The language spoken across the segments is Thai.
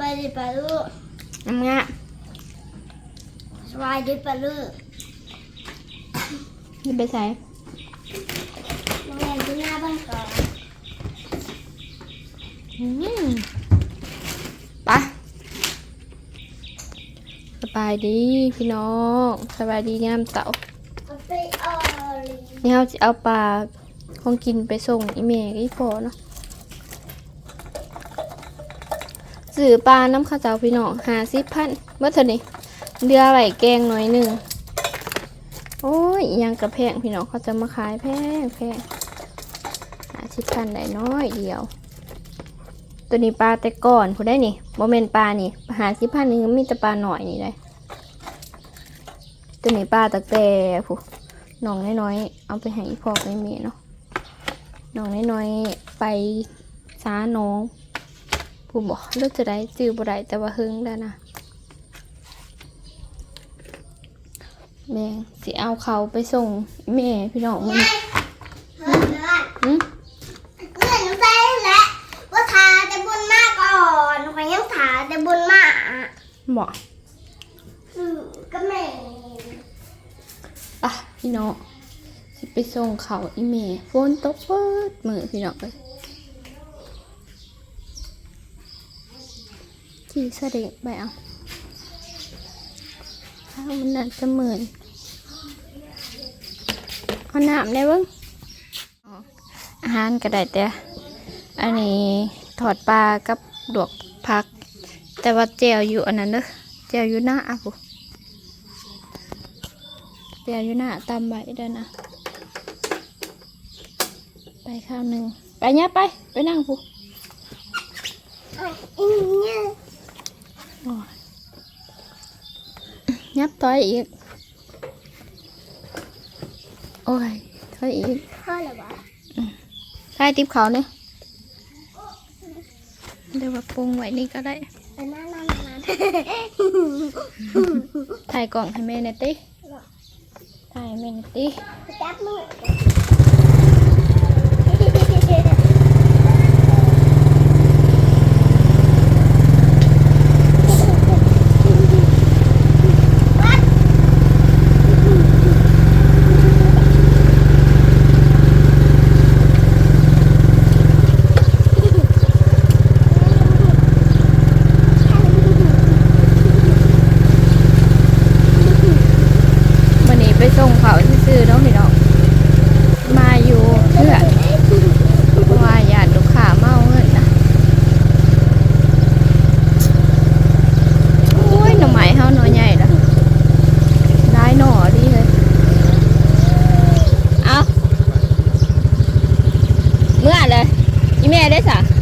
บายดีปะลูกน้ำงะสบายดีปะลูกนี่ไปใส่น้องแอนที่หน้าบ้านก่อนอืมไปสบายดีพี่น้องสบายดีงามเต่าเอาไปเอาเลย นี่เราจะเอาปลาของกินไปส่งอีเมย์กับอีพอเนาะ ซื้อปลาน้ำข้าวเจ้าพี่น้องหาสิพันเมื่อเท่านี้เรือไหวแกงหน่อยหนึ่งโอ้ยยังกระแพงพี่น้องเขาจะมาขายแพงแพงหาสิพันได้น้อยเดียว ตัวนี้ปลาแต่ก่อนผู้ได้นี่โมเมนปลานี่หาสิพันหนึงมีแต่ปลาหน่อยนี่เลยตัวนี้ปลาตะแต่ผู้น้องน้อยๆเอาไปให้อีพ่อไปเมียเนาะน้องน้อยๆไปสาน้อง ผู้บอกเลือกจะได้จือบ่ได้แต่ว่าหึงแล้วนะแม่สิเอาเขาไปส่งแม่พี่น้องมันเฮ้ยเพื่อนหึเพื่อนหล้วว่าทาแต่บุญมาก่อนขอยยังทาแต่บุญมากบอกอืมก็แม่ปะพี่น้องสิไปส่งเขาอีเมฝนตกเปิดมือพี่น้องเลย ขี่เสด็จไปเอาถ้ามันน่าจะเหมือนเอาน้ำได้บ้างอ๋ออาหารก็ได้แต่อันนี้ถอดปลากับดวกผัก แต่ว่าแจวอยู่อันนั้นเด้อแจวอยู่หน้าอะปุ๊แจวอยู่หน้าตามใบเด้อนะไปข้าวหนึ่งไปเนี้ยไป ไปนั่งปุ๊อีเนี่ ยยับต่อยอีก โอ้ยถอยอีกพ่อเหรอวะใช่ติ๊บเขาเนี่ยเดี๋ยวว่าปรุงไว้นี่ก็ได้ไปนั่งนั่งนั่งถ่ายกล่องให้แม่หน่อยติถ่ายให้แม่หน่อยติจับมือ ไ啥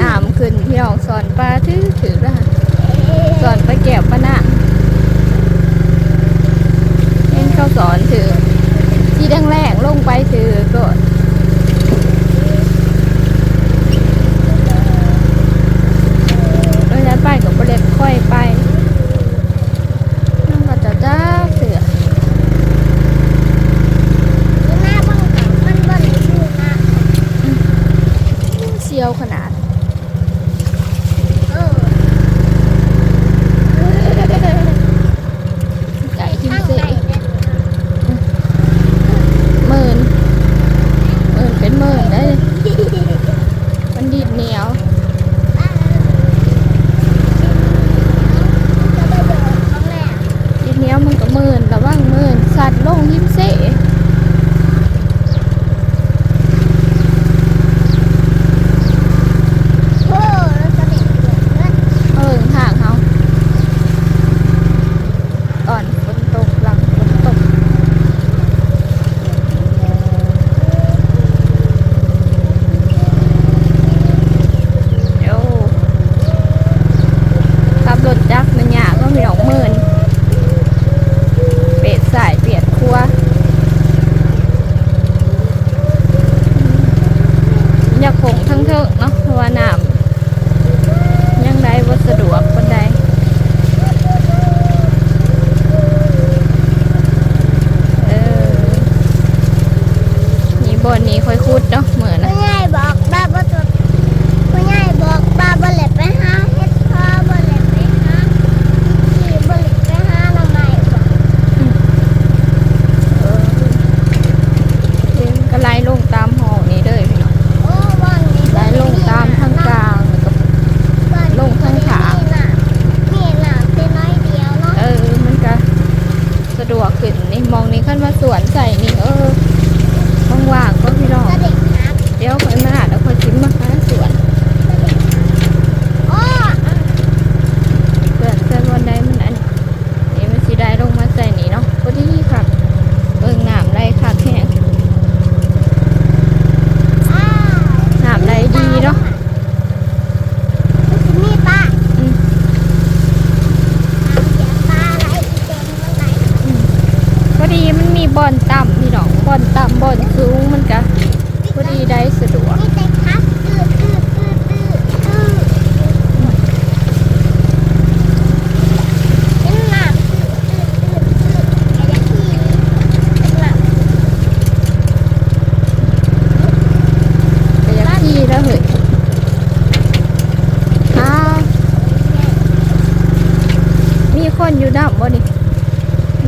น้ำขึ้นพี่น้องสอนปลาถือถือละสอนปลาแก้วปลาหน้าเอ็นเข้าสอนถือที่ดังแรกลงไปถือก็ food, no?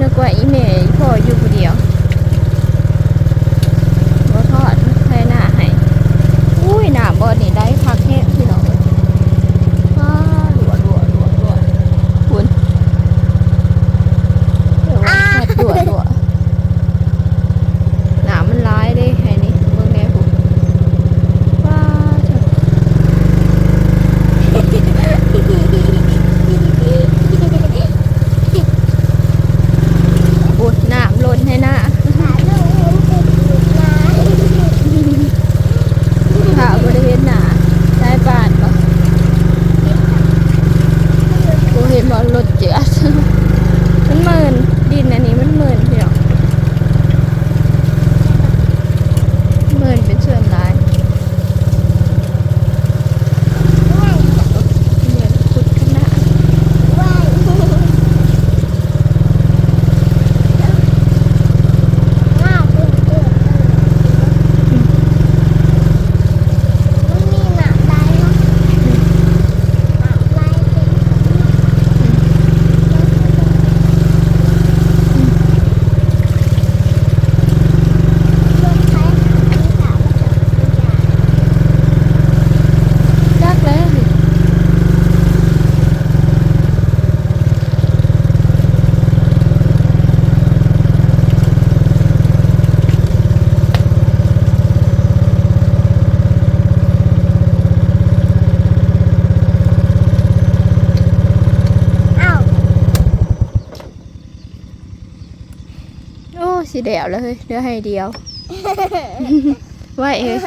ึกว่าอีเมย์พ่ออยู่คนเดียวบ่ทอดใค่หน้าให้อุ้ยหน้าบ่อนี่ได้พักแห้ง สิแดวแลวเฮ้ยเดี๋ยวให้เดียวไหวเอ้ย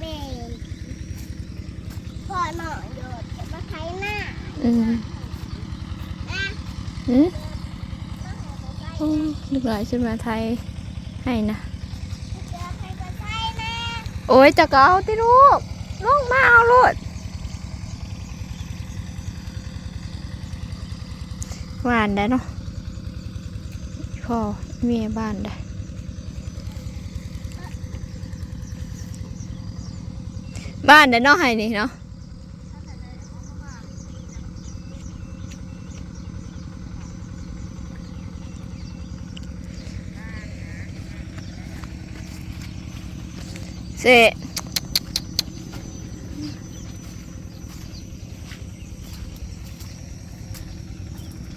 แม่พ่อหอโดดจะมาใช้น้อืมอืมลูกหลานจะมาไทยให้นะ โอ้ยจะเอาที่ลูกลูกมาเอาลูกหวานได้เนาะ พ่อเมียบ้านได้บ้านได้เนาะให้นี่เนาะเสะ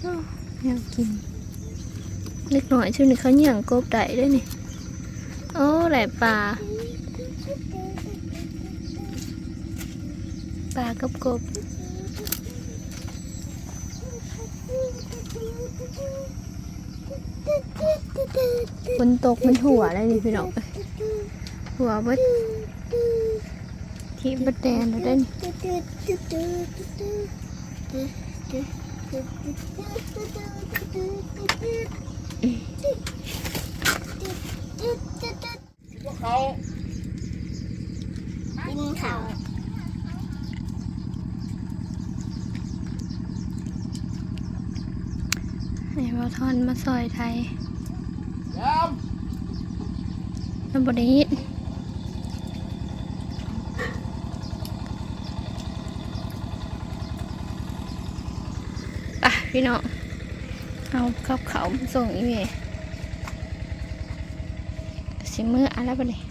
อ้าวอยากกิน เล็กหน่อยช่วงนี้เขาเหยี่ยงกบได้ด้วยนี่โอ้ไหลปลาปลากับกบฝนตกมันหัวอะไรนี่พี่น้องเอ้ยหัวเบิดที่บัดแดนแล้วได้นี่ เขากินข้าวให้บอทอนมาซอยไทยยามมันบไดยินอะพี่น้อง เอาข้าเขาส่งอีเมลสิมืออะไรปะเนี่ย